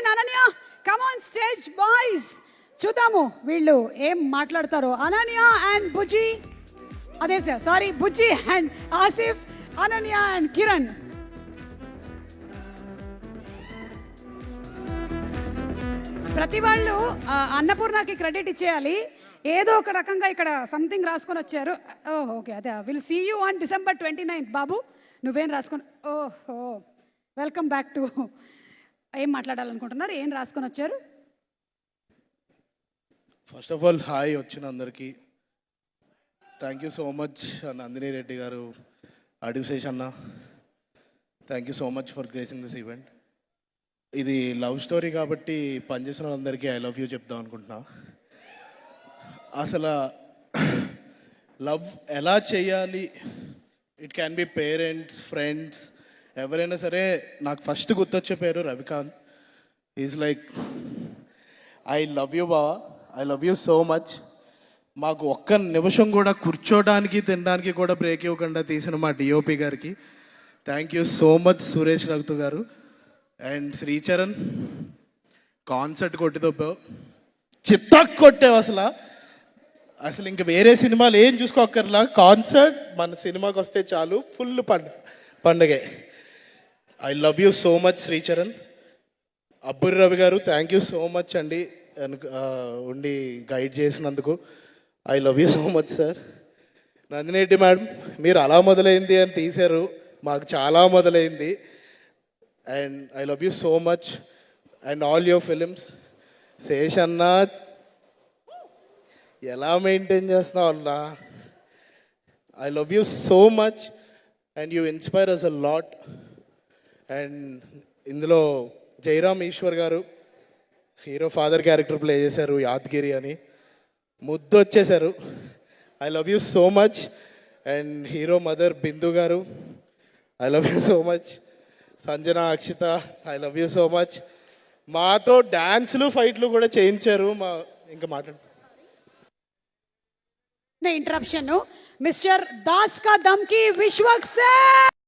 And Ananya come on stage boys చూద్దాము వీళ్ళు ఏం మాట్లాడతారో. అనన్య అండ్ బుజ్జి. అదే sir sorry Bujji and Asif Ananya and Kiran. ప్రతి వాళ్ళు అన్నపూర్ణకి క్రెడిట్ ఇచ్చేయాలి. ఏదో ఒక రకంగా ఇక్కడ సంథింగ్ రాసుకొని వచ్చారు. ఓహ్ ఓకే అదే will see you on December twenty ninth బాబు. నువ్వేం రాసుకొని ఓహో వెల్కమ్ బ్యాక్ టు ఏం మాట్లాడాలనుకుంటున్నారు? ఏం రాసుకొని వచ్చారు? ఫస్ట్ ఆఫ్ ఆల్ హాయ్ వచ్చిన అందరికీ. Thank you so much Nandini Reddy garu Adivi Sesh అన్న thank you so much for gracing this event ఇది లవ్ స్టోరీ కాబట్టి పనిచేసిన వాళ్ళందరికీ ఐ లవ్ యూ చెప్దాం అనుకుంటున్నా. అసలు లవ్ ఎలా చేయాలి? It can be parents friends ఎవరైనా సరే నాకు ఫస్ట్ గుర్తొచ్చే పేరు Ravikanth. Is like I love you బావా. I love you so much మాకు ఒక్క నిమిషం కూడా కూర్చోడానికి తినడానికి కూడా బ్రేక్ ఇవ్వకుండా తీసిన మా డిఓపి గారికి. Thank you so much Suresh Raghutu garu. And Sricharan concert కొట్టిదొప్పావు చిత్తాక్ కొట్టావు అసలు. అసలు ఇంక వేరే సినిమాలు ఏం చూసుకోకర్లా కాన్సర్ట్ మన సినిమాకి వస్తే చాలు. ఫుల్ పండ పండుగే. I love you so much Sricharan Abburi Ravi garu thank you so much అండి. ఉండి గైడ్ చేసినందుకు. I love you so much sir నందినేటి madam మీరు అలా మొదలైంది అని తీశారు. మాకు చాలా మొదలైంది. And I love you so much and all your films Sesh అన్న ఎలా మెయింటైన్ చేస్తున్నావు అన్నా? I love you so much and you inspire us a lot and ఇందులో జైరామ్ ఈశ్వర్ గారు హీరో ఫాదర్ క్యారెక్టర్ ప్లే చేశారు యాద్గిరి అని. ముద్దు వచ్చేశారు. I love you so much and hero mother Bindu garu I love you so much Sanjana Akshitha I love you so much మాతో డ్యాన్స్లు ఫైట్లు కూడా చేయించారు. మా ఇంకా మాట్లాడు. ఇంటరప్షన్ మిస్టర్ దాస్ కా దమ్కి విశ్వక్ సార్